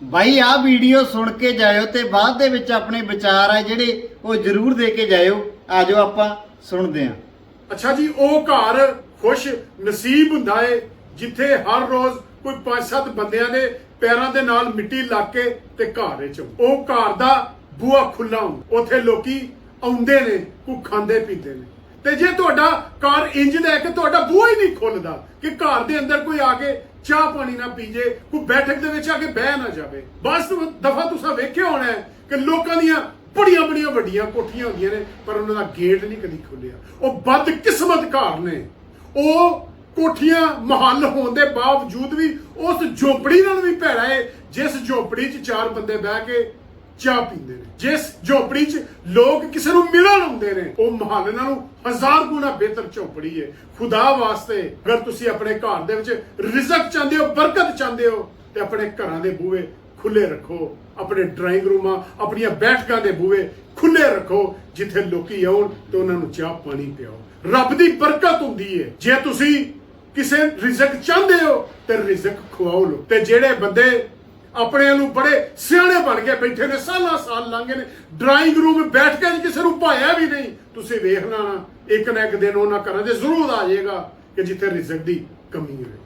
ਬਾਈ, ਆਹ ਵੀਡੀਓ ਸੁਣ ਕੇ ਜਾਇਓ ਤੇ ਬਾਅਦ ਦੇ ਵਿੱਚ ਆਪਣੇ ਵਿਚਾਰ ਆ ਜਿਹੜੇ ਉਹ ਜ਼ਰੂਰ ਦੇ ਕੇ ਜਾਇਓ। ਆਜੋ ਆਪਾਂ ਸੁਣਦੇ ਆਂ ਅੱਛਾ ਜੀ, ਉਹ ਘਰ ਖੁਸ਼ ਨਸੀਬ ਹੁੰਦਾ ਏ, ਜਿੱਥੇ ਹਰ ਰੋਜ਼ ਕੋਈ 5-7 ਬੰਦਿਆਂ ਦੇ ਪੈਰਾਂ ਦੇ ਨਾਲ ਮਿੱਟੀ ਲੱਗ ਕੇ ਤੇ ਘਰ ਵਿੱਚ। ਉਹ ਘਰ ਦਾ ਬੂਹਾ ਖੁੱਲਾ ਹੁੰਦਾ। ਉੱਥੇ ਲੋਕੀ ਆਉਂਦੇ ਨੇ ਕੋ ਖਾਂਦੇ ਪੀਂਦੇ ਨੇ। ਤੇ ਜੇ ਤੁਹਾਡਾ ਘਰ ਇੰਜ ਦਾ ਹੈ ਕਿ ਤੁਹਾਡਾ ਬੂਹਾ ਹੀ ਨਹੀਂ ਖੁੱਲਦਾ ਕਿ ਘਰ ਦੇ ਅੰਦਰ ਕੋਈ ਆ ਕੇ ਚਾਹ ਪਾਣੀ ਨਾ ਪੀ ਜੇ, ਕੋਈ ਬੈਠਕ ਦੇ ਵਿੱਚ ਆ ਕੇ ਬਹਿ ਨਾ ਜਾਵੇ। ਬਸ ਦਫਾ ਤੁਸੀਂ ਵੇਖਿਆ ਹੋਣਾ ਹੈ ਕਿ ਲੋਕਾਂ ਦੀਆਂ ਬੜੀਆਂ ਬੜੀਆਂ ਵੱਡੀਆਂ ਕੋਠੀਆਂ ਹੁੰਦੀਆਂ ਨੇ, ਪਰ ਉਹਨਾਂ ਦਾ ਗੇਟ ਨਹੀਂ ਕਦੀ ਖੁੱਲਿਆ। ਉਹ ਬਦ ਕਿਸਮਤ ਘਰ ਨੇ। ਉਹ ਕੋਠੀਆਂ ਮਹੱਲ ਹੋਣ ਦੇ ਬਾਵਜੂਦ ਵੀ ਉਸ ਝੋਪੜੀ ਨਾਲ ਵੀ ਭੈੜਾ ਹੈ ਜਿਸ ਝੋਪੜੀ 'ਚ ਚਾਰ ਬੰਦੇ ਬਹਿ ਕੇ ਚਾਹ ਪੀਂਦੇ ਨੇ। ਜਿਸ ਝੋਪੜੀ 'ਚ ਲੋਕ ਕਿਸੇ ਨੂੰ ਮਿਲਣ ਆਉਂਦੇ ਨੇ, ਉਹ ਮਹੱਲ ਨਾਲੋਂ ਹਜ਼ਾਰ ਗੁਣਾ ਬਿਹਤਰ ਝੋਪੜੀ ਹੈ ਖੁਦਾ ਵਾਸਤੇ ਅਗਰ ਤੁਸੀਂ ਆਪਣੇ ਘਰ ਦੇ ਵਿੱਚ ਰਿਜ਼ਕ ਚਾਹੁੰਦੇ ਹੋ, ਬਰਕਤ ਚਾਹੁੰਦੇ ਹੋ, ਤੇ ਆਪਣੇ ਘਰਾਂ ਦੇ ਬੂਹੇ ਖੁੱਲੇ ਰੱਖੋ। ਆਪਣੇ ਡਰਾਇੰਗ ਰੂਮਾਂ ਆਪਣੀਆਂ ਬੈਠਕਾਂ ਦੇ ਬੂਹੇ ਖੁੱਲੇ ਰੱਖੋ, ਜਿੱਥੇ ਲੋਕੀ ਆਉਣ ਤੇ ਉਹਨਾਂ ਨੂੰ ਚਾਹ ਪਾਣੀ ਪਿਆਓ। ਰੱਬ ਦੀ ਬਰਕਤ ਹੁੰਦੀ ਹੈ ਜੇ ਤੁਸੀਂ ਕਿਸੇ ਰਿਜ਼ਕ ਚਾਹੁੰਦੇ ਹੋ, ਤੇ ਰਿਜ਼ਕ ਖਵਾਓ ਲੋ ਤੇ ਜਿਹੜੇ ਬੰਦੇ ਆਪਣੇ ਨੂੰ ਬੜੇ ਸਿਆਣੇ ਬਣ ਕੇ ਬੈਠੇ ਨੇ, ਸਾਲਾਂ ਸਾਲ ਲੰਘੇ ਨੇ। ਡਰਾਇੰਗ ਰੂਮ ਬੈਠ ਕੇ ਕਿਸੇ ਨੂੰ ਭਾਇਆ ਵੀ ਨਹੀਂ। ਤੁਸੀਂ ਵੇਖਣਾ ਨਾ ਇੱਕ ਨਾ ਇੱਕ ਦਿਨ ਉਹਨਾਂ ਘਰਾਂ ਦੇ ਜ਼ਰੂਰ ਆ ਜਾਏਗਾ ਕਿ ਜਿੱਥੇ ਰਿਜ਼ਕ ਦੀ ਕਮੀ ਹੋਵੇ